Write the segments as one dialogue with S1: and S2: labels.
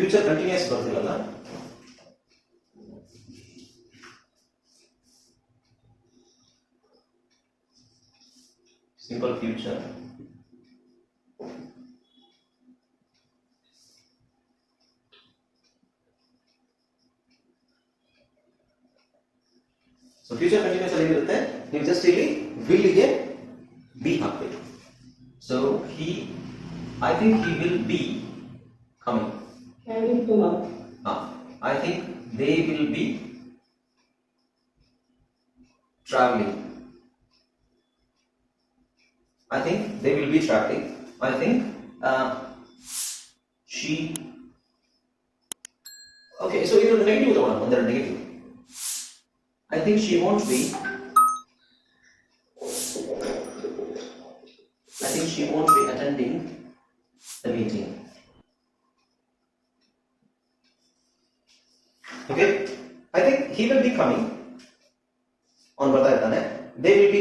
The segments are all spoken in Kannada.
S1: Future continuous ಬರ್ತಿಲ್ಲಲ್ಲ simple future so future continuous ಅಲ್ಲಿ ಏನಿರುತ್ತೆ ನೀವು ಜಸ್ಟ್ ಇಲ್ಲಿ ವಿಲ್ಗೆ ಬಿ ಹಾಕ್ಬೇಕು so he I think he will be coming
S2: Having tomorrow.
S1: Ah, I think they will be traveling. I think they will be traveling. I think uh, she. Okay, so you know the negative the one, one the negative. I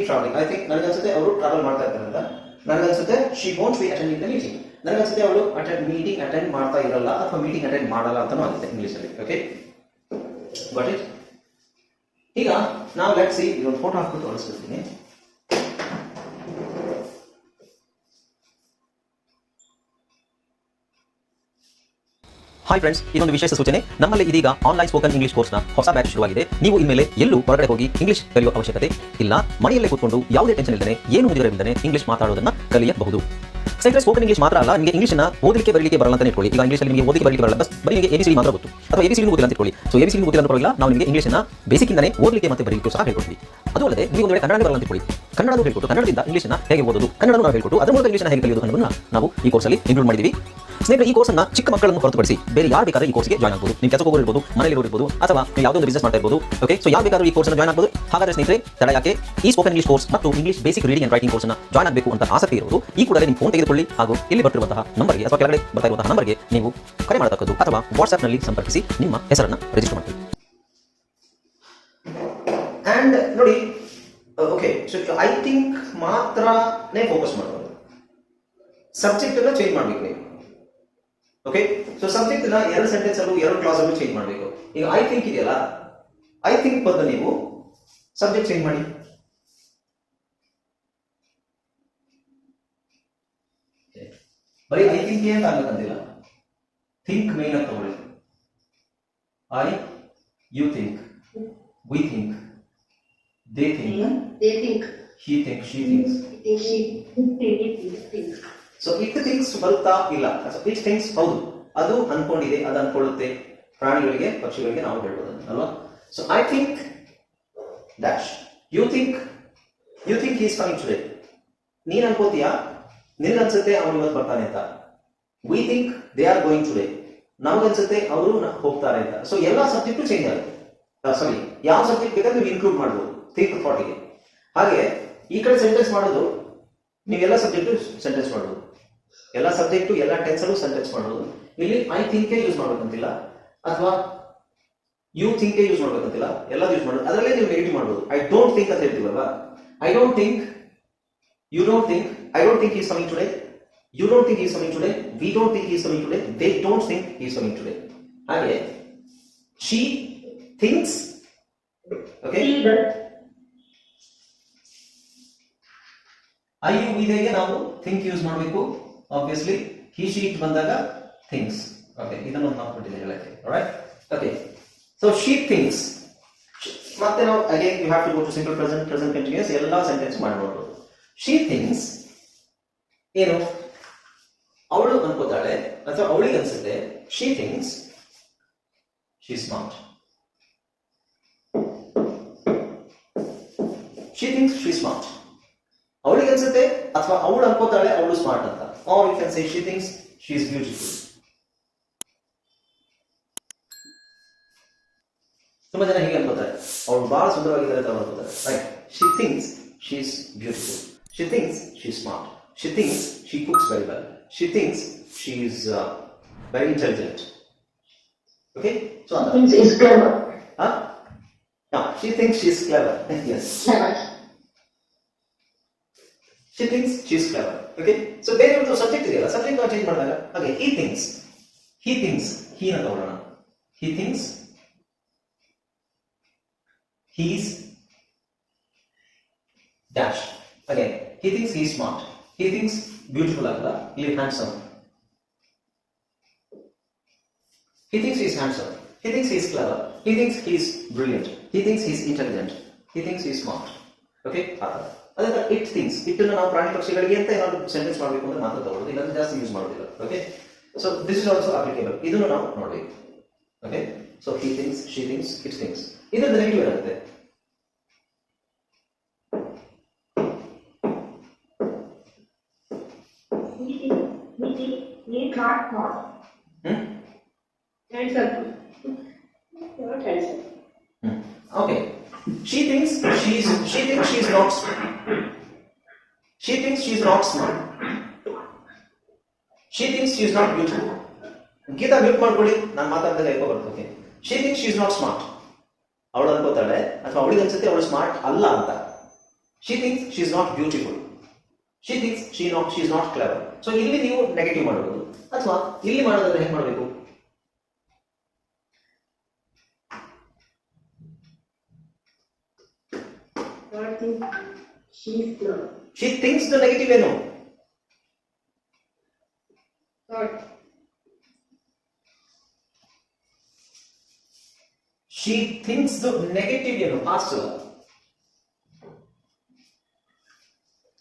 S1: travelling I think ನನಗನ್ಸುತ್ತೆ ಅವರು ಟ್ರಾವೆಲ್ ಮಾಡ್ತಾ ಇದ್ದಾರಲ್ಲ? ನನಗನ್ಸುತ್ತೆ she won't be attending the meeting ನನಗನ್ಸುತ್ತೆ ಅವಳು ಅಟೆಂಡ್ ಮೀಟಿಂಗ್ ಅಟೆಂಡ್ ಮಾಡ್ತಾ ಇರಲ್ಲ ಅಥವಾ ಮೀಟಿಂಗ್ ಅಟೆಂಡ್ ಮಾಡಲ್ಲ ಅಂತಲೂ ಆಗುತ್ತೆ ಇಂಗ್ಲೀಷಲ್ಲಿ ಓಕೆ ಬಟ್ ಇಟ್ ಈಗ, ನಾವು ಲೆಟ್ ಸಿ ಇದೊಂದು ಫೋಟೋ ಹಾಕ್ಬಿಟ್ಟು ಹೊಲಿಸ್ಬಿಡ್ತೀನಿ
S3: ಹಾಯ್ ಫ್ರೆಂಡ್ಸ್ ಇನ್ನೊಂದು ವಿಶೇಷ ಸೂಚನೆ. ನಮ್ಮಲ್ಲಿ ಇದೀಗ ಆನ್ಲೈನ್ ಸ್ಪೋಕನ್ ಇಂಗ್ಲಿಷ್ ಕೋರ್ಸ್ನ ಹೊಸ ಬ್ಯಾಚ್ ಶುರುವಾಗಿದೆ. ನೀವು ಇನ್ಮೇಲೆ ಎಲ್ಲೂ ಹೊರಗಡೆ ಹೋಗಿ ಇಂಗ್ಲಿಷ್ ಕಲಿಯುವ ಅವಶ್ಯಕತೆ ಇಲ್ಲ. ಮನೆಯಲ್ಲೇ ಕೂತ್ಕೊಂಡು ಯಾವುದೇ ಟೆನ್ಷನ್ ಇಲ್ಲದೆ ಏನು ಮುಗಿದರೆ ಇಂಗ್ಲಿಷ್ ಮಾತಾಡೋದನ್ನ ಕಲಿಯಬಹುದು. ಸ್ನೇಹಿತರೆ ಸ್ಪೋಕನ್ ಇಂಗ್ಲಿಷ್ ಮಾತ್ರ ಅಲ್ಲ, ನಿಮಗೆ ಇಂಗ್ಲಿಷ್ನ ಓದಲಿಕ್ಕೆ ಬರಲಿಕ್ಕೆ ಬರಲ್ಲ ಅಂತ ಇಟ್ಕೊಳ್ಳಿ. ಈಗ ಇಂಗ್ಲಿಷ್ ನಿಮಗೆ ಓದಲಿಕ್ಕೆ ಬರಲಿಕ್ಕೆ ಬರಲ್ಲ ಬಸ್ ಬರೀ ನಿಮಗೆ ಎಬಿಸಿ ಮಾತ್ರ ಗೊತ್ತು. ಅಥವಾ ಎಬಿಸಿ ಗೊತ್ತಿಲ್ಲ ಅಂತ ಇಟ್ಕೊಳ್ಳಿ. ಸೊ ಎಬಿಸಿ ಗೊತ್ತಿಲ್ಲ ಅಂತ ಪರವಾಗಿಲ್ಲ, ನಾವು ನಿಮಗೆ ಇಂಗ್ಲಿಷ್ನ ಬೇಸಿಕ್ಕಿಂದನೇ ಓದಲಿಕ್ಕೆ ಮತ್ತೆ ಬರಲಿಕ್ಕೆ ಸಹ ಹೇಳ್ಕೊಡ್ತೀವಿ. ಅದು ಅಲ್ಲದೆ ನೀವು ಒಂದು ವೇಳೆ ಕನ್ನಡ ಬರಲ್ಲ ಅಂತ ಇಟ್ಕೊಳ್ಳಿ. ಕನ್ನಡ ಹೇಳ್ಕೊಟ್ಟು, ಕನ್ನಡದಿಂದ ಇಂಗ್ಲಿಷ್ನ ಹೇಗೆ ಓದೋದು? ಕನ್ನಡ ಹೇಳ್ಕೊಟ್ಟು, ಅದರ ಮೂಲಕ ಇಂಗ್ಲಿಷ್ನ ಹೇಗೆ ಕಲಿಯೋದು ಅನ್ನೋದನ್ನ ನಾವು ಈ ಕೋರ್ಸಲ್ಲಿ ಇನ್ಕ್ಲೂಡ್ ಮಾಡಿದ್ದೀವಿ ಸ್ನೇಹಿತರೆ, ಈ ಕೋರ್ಸ್ನ ಚಿಕ್ಕ ಮಕ್ಕಳನ್ನು ಹೊರತುಪಡಿಸಿ ಬೇರೆ ಯಾರು ಬೇಕಾದ್ರೆ ಈ ಕೋರ್ಸ್ಗೆ ಜಾಯ್ನ್ ಆಗಬಹುದು ನೀವು ಕೆಲಸಕ್ಕೆ ಹೋಗಿರ್ಬೋದು ಮನೆಯಲ್ಲಿ ಇರ್ಬೋದು ಅಥವಾ ಯಾವುದೋ ಒಂದು ಬಿಸ್ನೆಸ್ ಮಾಡ್ತಾ ಇರ್ಬೋದು ಓಕೆ ಸೊ ಯಾರು ಬೇಕಾದ್ರೂ ಈ ಕೋರ್ಸ್ ಜಾಯ್ನ್ ಆಗಬಹುದು ಹಾಗಾದ್ರೆ ಸ್ನೇಹಿತರೆ, ತಡ ಯಾಕೆ? ಈ ಸ್ಪೋಕನ್ ಇಂಗ್ಲಿಷ್ ಕೋರ್ಸ್ ಮತ್ತು English basic reading and writing ಕೋರ್ಸ್ನ ಜಾಯ್ನ್ ಆಗಬೇಕು ಅಂತ ಆಸಕ್ತಿ ಇರೋದು, ಈ ಕೂಡಲೇ ನಿಮ್ಮ ಫೋನ್ ತೆಗೆದುಕೊಳ್ಳಿ ಹಾಗೂ ಇಲ್ಲಿ ಬರ್ತಿರುವಂತಹ ನಂಬರ್ಗೆ ಅಥವಾ ಕೆಳಗಡೆ ಬರ್ತಾ ಇರುವಂತಹ ನಂಬರ್ಗೆ ನೀವು ಕರೆ ಮಾಡತಕ್ಕದ್ದು ಅಥವಾ ವಾಟ್ಸ್ಆಪ್ನಲ್ಲಿ ಸಂಪರ್ಕಿಸಿ ನಿಮ್ಮ ಹೆಸರನ್ನು ರಿಜಿಸ್ಟರ್ ಮಾಡಿ
S1: ಅಂಡ್ ನೋಡಿ ಓಕೆ ಸೊ ಐ ಥಿಂಕ್ ಮಾತ್ರನೇ ಫೋಕಸ್ ಮಾಡೋದು ಸಬ್ಜೆಕ್ಟ್ ಅನ್ನ ಚೇಂಜ್ ಮಾಡ್ಬೇಕು ನೀವು ಓಕೆ ಸೊ ಸಬ್ಜೆಕ್ಟ್ನ ಎರಡು ಸೆಂಟೆನ್ಸ್ ಅಲ್ಲೂ ಎರಡು ಕ್ಲಾಸ್ ಅಲ್ಲೂ ಚೇಂಜ್ ಮಾಡಬೇಕು. ಈಗ ಐ ಥಿಂಕ್ ಇದೆಯಲ್ಲ? ಐ ಥಿಂಕ್ ಬಂದು ನೀವು ಸಬ್ಜೆಕ್ಟ್ ಚೇಂಜ್ ಮಾಡಿ. ಬರೀ ಐ ಥಿಂಕ್ ಅಂತ ಆಗ್ಬೇಕಂತಿಲ್ಲ ಥಿಂಕ್ ಮೇನ್ ಅಂತ ತಗೊಳ್ಳಿ. I you think we think
S2: they think
S1: he
S2: think he thinks.
S1: So it things ಬರುತ್ತಾ ಇಲ್ಲ? ಇಟ್ ಥಿಂಗ್ಸ್ ಹೌದು. ಅದು ಅನ್ಕೊಂಡಿದೆ, ಅದು ಅನ್ಕೊಳ್ಳುತ್ತೆ. ಪ್ರಾಣಿಗಳಿಗೆ, ಪಕ್ಷಿಗಳಿಗೆ ನಾವು ಹೇಳ್ಬೋದು ಅಲ್ವಾ? So I think dash you think you think is coming today ನೀನ್ ಅನ್ಕೋತೀಯಾ? ನಿನ್ಗನ್ಸುತ್ತೆ ಅವನು ಇವತ್ತು ಬರ್ತಾನೆ ಅಂತ. We think they are going today ನಮಗನ್ಸುತ್ತೆ ಅವರು ಹೋಗ್ತಾರೆ ಅಂತ. ಸೊ ಎಲ್ಲ ಸಬ್ಜೆಕ್ಟು ಚೇಂಜ್ ಆಗುತ್ತೆ. ಸಾರಿ ಯಾವ ಸಬ್ಜೆಕ್ಟ್ ಬೇಕಾದ್ರೆ ನೀವು ಇನ್ಕ್ಲೂಡ್ ಮಾಡ್ಬೋದು. ಥಿಂಕ್ ಫಾರ್ಟಿಗೆ ಹಾಗೆ, ಈ ಕಡೆ ಸೆಂಟೆನ್ಸ್ ಮಾಡೋದು, ನೀವೆಲ್ಲ ಸಬ್ಜೆಕ್ಟು ಸೆಂಟೆನ್ಸ್ ಮಾಡ್ಬೋದು. ಎಲ್ಲ ಸಬ್ಜೆಕ್ಟು ಎಲ್ಲ ಟೆನ್ಸಲ್ಲೂ ಸೆಂಟೆನ್ಸ್ ಮಾಡ್ಬೋದು ಇಲ್ಲಿ ಐ ಥಿಂಕ್ ಯೂಸ್ ಮಾಡ್ಬೇಕಂತಿಲ್ಲ ಅಥವಾ ಯು ಥಿಂಕ್ ಯೂಸ್ ಮಾಡ್ಬೇಕಂತಿಲ್ಲ ಎಲ್ಲ ಯೂಸ್ ಮಾಡೋದು. ಅದರಲ್ಲೇ ನೀವು ನೆಗೆಟಿವ್ ಮಾಡ್ಬೋದು. ಐ ಡೋಂಟ್ ಥಿಂಕ್ ಅಂತ ಹೇಳ್ತೀವಲ್ವಾ? I don't think you don't think I don't think is coming today you don't think is coming today we don't think is coming today they don't think is coming today ಹಾಗೆ she
S2: thinks okay.
S1: I you ಇದೆಗೆ ನಾವು ಥಿಂಕ್ ಯೂಸ್ ಮಾಡಬೇಕು. ಆಬ್ವಿಯಸ್ಲಿ ಹಿ ಶೀಟ್ ಬಂದಾಗ ಥಿಂಗ್ಸ್ ಓಕೆ ಇದನ್ನು ನಾವು ಕೊಟ್ಟಿದೆ ಹೇಳಕ್ಕೆ. Right okay so sheet things ಮತ್ತೆ ನಾವು again you have to go to simple present present continuous ಎಲ್ಲ ಸೆಂಟೆನ್ಸ್ ಮಾಡ್ಬೋದು. ಶೀ ಥಿಂಗ್ಸ್ ಏನು? ಅವಳು ಅನ್ಕೋತಾಳೆ, ಅಥವಾ ಅವಳಿಗೆ ಅನ್ಸುತ್ತೆ she thinks she smart she thinks she smart ಅವಳಿಗೆ ಅನ್ಸುತ್ತೆ ಅಥವಾ ಅವಳು ಅನ್ಕೋತಾಳೆ ಅವಳು ಸ್ಮಾರ್ಟ್ ಅಂತ. Or you can say she thinks she is beautiful ತುಂಬಾ ಜನ ಹೀಗೆ ಅನ್ಕೋತಾರೆ. ಅವಳು ಬಹಳ ಸುಂದರವಾಗಿದ್ದಾರೆ ಅಂತ ಅನ್ಕೋತಾರೆ. Right she thinks she is beautiful she thinks she smart she thinks she cooks very well she thinks she is very intelligent okay so ಅಂತ
S2: Thinks is clever.
S1: ಹಾ she thinks she is clever yes
S2: Clever.
S1: She thinks she is clever okay so ಬೇರೆ ಒಂದು ಸಬ್ಜೆಕ್ಟ್ ಇದೆಯಲ್ಲ ಸಬ್ಜೆಕ್ಟ್ ನಾವು ಚೇಂಜ್ ಮಾಡಿದಾಗ ಹಾಗೆ ಈ ಥಿಂಗ್ಸ್ ಹಿ ಥಿಂಗ್ಸ್ ಹೀನ ತಗೊಳ್ಳೋಣ he things he's dash again he things he smart he things beautiful ಆಗಲ್ಲ ಇಲ್ಲಿ handsome He thinks he's handsome. He thinks he's clever. He thinks he's brilliant. He thinks he's intelligent. He thinks he's smart. Okay ಆ ಥರ ಅದೇ ತರ ಇಟ್ ಥಿಂಗ್ಸ್ ಇಟ್ಟನ್ನು ನಾವು ಪ್ರಾಣಿ ಪಕ್ಷಿಗಳಿಗೆ ಅಂತ ಏನಾದ್ರು ಸೆಂಟೆನ್ಸ್ ಮಾಡಬೇಕು ಅಂದ್ರೆ ಮಾತ್ರ ತಗೊಳ್ಳೋದು ಇಲ್ಲಾಂದ್ರೆ ಜಾಸ್ತಿ ಯೂಸ್ ಮಾಡೋದಿಲ್ಲ. Okay so this is also applicable ಇದನ್ನು ನಾವು ನೋಡಬೇಕು. Okay so he things she things it things ಇದರ ನೆಗೆಟಿವ್ ಇರುತ್ತೆ.
S2: He
S1: Hmm. She thinks she's she thinks she's not smart. She thinks she's not smart. She thinks she's not beautiful. Geeta mute ಮಾಡ್ಕೊಳ್ಳಿ ನಾನು ಮಾತಾಡಿದಾಗ She ಬರ್ತದೆ she thinks she's not smart ಅವಳು ಅನ್ಕೋತಾಳೆ ಅಥವಾ ಅವಳಿಗೆ ಅನ್ಸುತ್ತೆ ಅವಳು ಸ್ಮಾರ್ಟ್ ಅಲ್ಲ ಅಂತ she thinks not not beautiful she thinks she not she's not clever so ಇಲ್ಲಿ ನೀವು ನೆಗೆಟಿವ್ ಮಾಡಬಹುದು ಅಥವಾ ಇಲ್ಲಿ ಮಾಡೋದಾದ್ರೆ ಹೆಂಗ್ ಮಾಡಬೇಕು
S2: God thinks she is not.
S1: She thinks the negative ಏನು
S2: God.
S1: She thinks the negative ಏನು past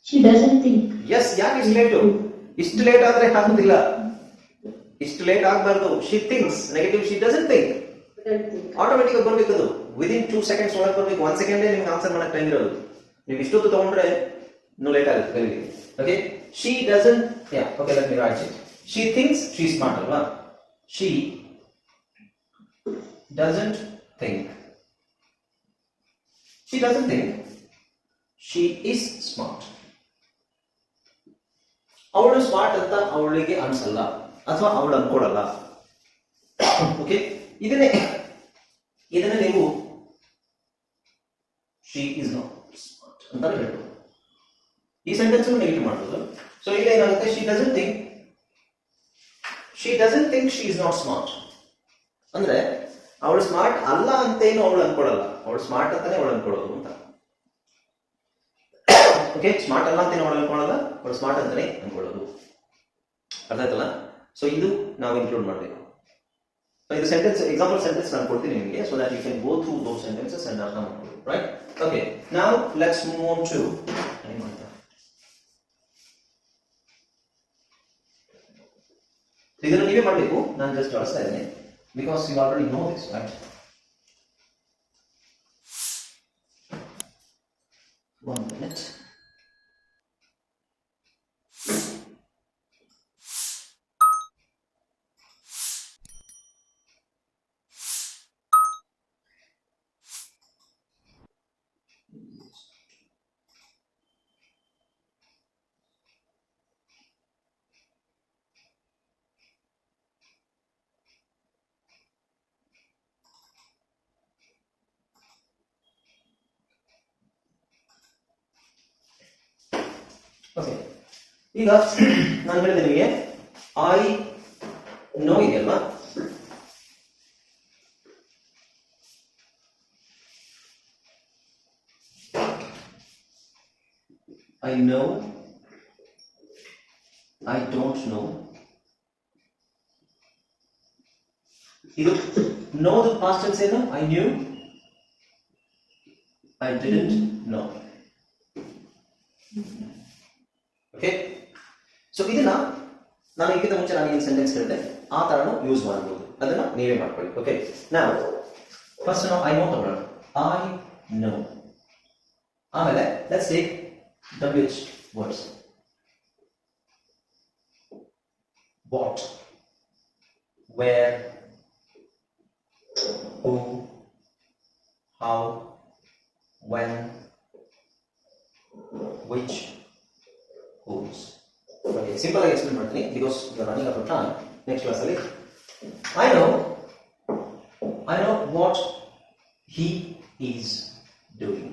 S2: She doesn't think.
S1: Yes ಯಾಕೆ ಇಷ್ಟು ಲೇಟು ಇಷ್ಟು ಲೇಟ್ ಆದ್ರೆ ಆಗುದಿಲ್ಲ. ಇಷ್ಟು ಲೇಟ್ ಆಗಬಾರ್ದು. She thinks negative she doesn't think
S2: Doesn't think.
S1: Automatic ಬರ್ಬೇಕು ಅದು ವಿದಿನ್ ಟೂ ಸೆಕೆಂಡ್ಸ್ ಒಳಗೆ ಬರ್ಬೇಕು. ಒನ್ ಸೆಕೆಂಡೇ ನಿಮ್ಗೆ ಆನ್ಸರ್ ಮಾಡಕ್ ಟೈಮ್ ಇರೋದು. ನೀವು ಇಷ್ಟೊತ್ತು ತಗೊಂಡ್ರೆ ನೋ ಲೇಟ್ ಆಗುತ್ತೆ ಕಲಿಗೆ okay she doesn't yeah okay let me write she thinks she smart ಅಲ್ವಾ she doesn't think she doesn't think she is smart ಅವಳು ಸ್ಮಾರ್ಟ್ ಅಂತ ಅವಳಿಗೆ ಅನ್ಸಲ್ಲ, ಅಥವಾ ಅವಳು ಅನ್ಕೊಡಲ್ಲ ಓಕೆ ಇದನ್ನೇ, ಇದನ್ನ ನೀವು ಶಿ ಇಸ್ ನಾಟ್ ಅಂತ ಹೇಳ್ಬೋದು. ಈ ಸೆಂಟೆನ್ಸ್ ನೆಗೆಟಿವ್ ಮಾಡ್ಬೋದು. ಸೊ ಈಗ ಏನಾಗುತ್ತೆ? She doesn't think she doesn't think she is not smart ಅಂದ್ರೆ, ಅವಳು ಸ್ಮಾರ್ಟ್ ಅಲ್ಲ ಅಂತೇನು ಅವಳು ಅನ್ಕೊಳಲ್ಲ. ಅವಳು ಸ್ಮಾರ್ಟ್ ಅಂತಾನೆ ಅವಳು ಅನ್ಕೊಳ್ಳೋದು ಅಂತ. ಓಕೆ ಸ್ಮಾರ್ಟ್ ಅಲ್ಲ ಅಂತೇನು ಅವಳು ಅನ್ಕೊಳ್ಳಲ್ಲ ಅವಳು ಸ್ಮಾರ್ಟ್ ಅಂತಾನೆ ಅನ್ಕೊಳ್ಳೋದು ಅರ್ಥ ಆಯ್ತಲ್ಲ? ಸೊ ಇದು ನಾವು ಇನ್ಕ್ಲೂಡ್ ಮಾಡಬೇಕು. ಸೊ ಇದು ಸೆಂಟೆನ್ಸ್ ಎಕ್ಸಾಂಪಲ್ ಸೆಂಟೆನ್ಸ್ ನಾನು ಕೊಡ್ತೀನಿ ನಿಮಗೆ so that you can go through those sentences and ಅರ್ಥ ಮಾಡ್ಕೊಳ್ಳಿ ರೈಟ್ ಓಕೆ ನಾವು ಲೆಟ್ಸ್ ಮೂವ್ ಆನ್ ಟು ಇದನ್ನು ನೀವೇ ಮಾಡಬೇಕು, ನಾನು ಜಸ್ಟ್ ಬಳಸ್ತಾ ಇದ್ದೇನೆ. Because you already know this right one minute okay ಈಗ ನಾನು ಹೇಳಿದೆ ನಿಮಗೆ ಐ ನೋ ಇದೆಯಲ್ವಾ I know I don't know ಇದು ನೋದು ಪಾಸ್ಟ್ ಟೆನ್ಸ್ ಏನು? I knew I didn't know okay so ಇದನ್ನ ನಾನು ಇದಕ್ಕಿಂತ ಮುಂಚೆ ನಾನು ಏನು ಸೆಂಟೆನ್ಸ್ ಹೇಳಿದೆ ಆ ಥರನೂ ಯೂಸ್ ಮಾಡ್ಬೋದು. ಅದನ್ನ ನೀವೇ ಮಾಡ್ಕೊಳ್ಳಿ. ಓಕೆ ನಾವು ಫಸ್ಟ್ ನಾವು ಐ ನೋ ತಗೊಳ್ಳೋಣ ಐ ನೋ ಆಮೇಲೆ let's take W H words what where who how when which whose. Okay, simple ಆಗಿ explain ಮಾಡ್ತೀನಿ because you are running out of time. Next class ಅಲ್ಲಿ I know I know what he is doing.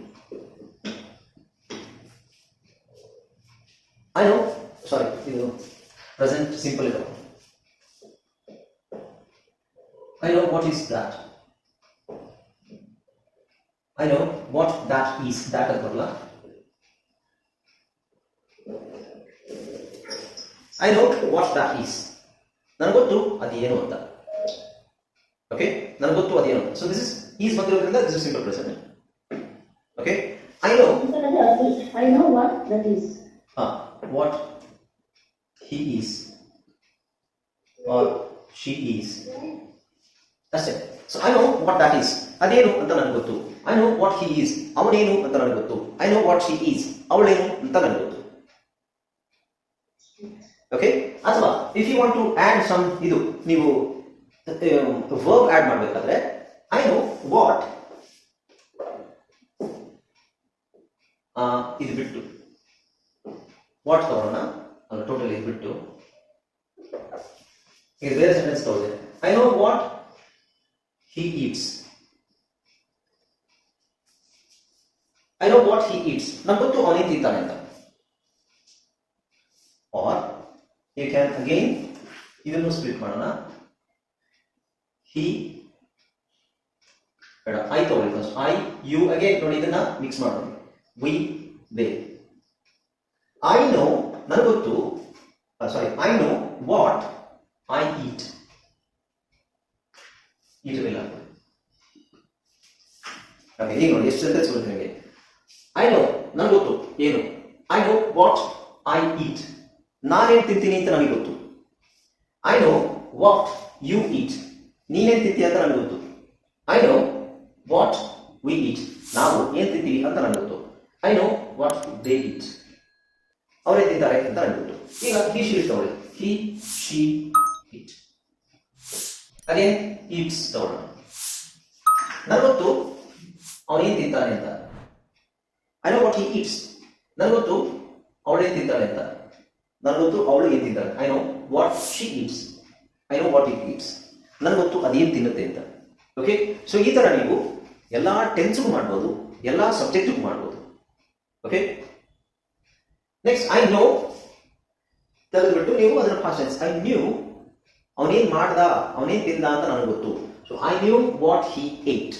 S1: I know, sorry, ಇದು present simple ಇದು I know what is that. I know what that is. That ಅಂತ I know what that is ನನಗೆ ಗೊತ್ತು ಅದೇನು ಅಂತ. ಓಕೆ ನನಗೆ ಗೊತ್ತು ಅದೇನು ಸೊ ದಿಸ್ ಇಸ್ ಈಸ್ ಬಂದಿರೋದ್ರಿಂದ this is simple present okay I know
S2: I know what that is
S1: ಹಾ what he is or she is ಅಷ್ಟೇ so I know what that is ಅದೇನು ಅಂತ ನನಗೆ ಗೊತ್ತು I know what he is ಅವನೇನು ಅಂತ ನನಗೆ ಗೊತ್ತು I know what she is ಅವಳೇನು ಅಂತ ನನಗೆ ಗೊತ್ತು ಓಕೆ ಅಥವಾ if you want to add some ಇದು ನೀವು ವರ್ಬ್ ಆಡ್ ಮಾಡಬೇಕಾದ್ರೆ ಐ ನೋ ವಾಟ್ ಇದು ಬಿಟ್ಟು. ವಾಟ್ ತಗೋಣ ಟೋಟಲ್ ಇದು ಬಿಟ್ಟು. ಇದು ಬೇರೆ ಸೆಂಟೆನ್ಸ್ ತಗೊಳ್ಳಿ I know what he eats I know what he eats ನಂಗೆ ಗೊತ್ತು ಅವನೇನು ತಿಂತಾನೆ ಅಂತ. ಆರ್ ಯು ಕ್ಯಾನ್ ಅಗೇನ್ ಇದನ್ನು ಸ್ಪ್ಲಿಟ್ ಮಾಡೋಣ. ಹಿ ಬೇಡ ಐ ತಗೊಳ್ಳಿ ಫಸ್ಟ್ ಐ ಯು ಅಗೇನ್ ನೋಡಿ, ಇದನ್ನ ಮಿಕ್ಸ್ ಮಾಡೋಣ ವಿ ದೇ ಐ ನೋ ನನಗೆ ಗೊತ್ತು sorry I know what I eat eat okay ಈಗ ನೋಡಿ, ಎಷ್ಟು ಬರುತ್ತೆ ನಿಮಗೆ? ಐ ನೋ ನನಗೆ ಗೊತ್ತು, ಏನು? I know what I eat ನಾನೇನು ತಿಂತೀನಿ ಅಂತ ನನಗೆ ಗೊತ್ತು. I know what you eat ನೀನೇನು ತಿಂತೀಯ ಅಂತ ನನಗೆ ಗೊತ್ತು. I know what we eat ನಾವು ಏನು ತಿಂತೀವಿ ಅಂತ ನನಗೆ ಗೊತ್ತು. I know what they eat ಅವರೇ ತಿಂತಾರೆ ಅಂತ ನನಗೆ ಗೊತ್ತು. ಈಗ ಹಿ ಶಿ ತಗೊಳ್ಳಿ. ಹಿ ಶಿ ಈಟ್ ಅದೇ ಈಟ್ಸ್ ತಗೊಳ್ಳೋಣ ನನಗೆ ಗೊತ್ತು ಅವನೇನು ತಿಂತಾನೆ ಅಂತ. I know what he eats ನನಗೆ ಗೊತ್ತು ಅವಳೇನು ತಿಂತಾಳೆ ಅಂತ. ನನಗೆ ಗೊತ್ತು ಅವಳು ತಿಂತಾಳೆ I know what she eats I know what it eats ನನಗೆ ಗೊತ್ತು ಅದೇನು ತಿನ್ನುತ್ತೆ ಅಂತ. ಓಕೆ ಸೊ ಈ ಥರ ನೀವು ಎಲ್ಲ ಟೆನ್ಸ್ಗೂ ಮಾಡ್ಬೋದು, ಎಲ್ಲ ಸಬ್ಜೆಕ್ಟಿಗೂ ಮಾಡ್ಬೋದು. ಓಕೆ ನೆಕ್ಸ್ಟ್ ಐ ನೋ ತೆಗೆದುಬಿಟ್ಟು ನೀವು ಅದರ ಫಾಸ್ಟ್ ಐ ನ್ಯೂ ಅವನೇನ್ ಮಾಡ್ದ, ಅವನೇನ್ ತಿಂದ ಅಂತ ನನಗೆ ಗೊತ್ತು. So I knew what he ate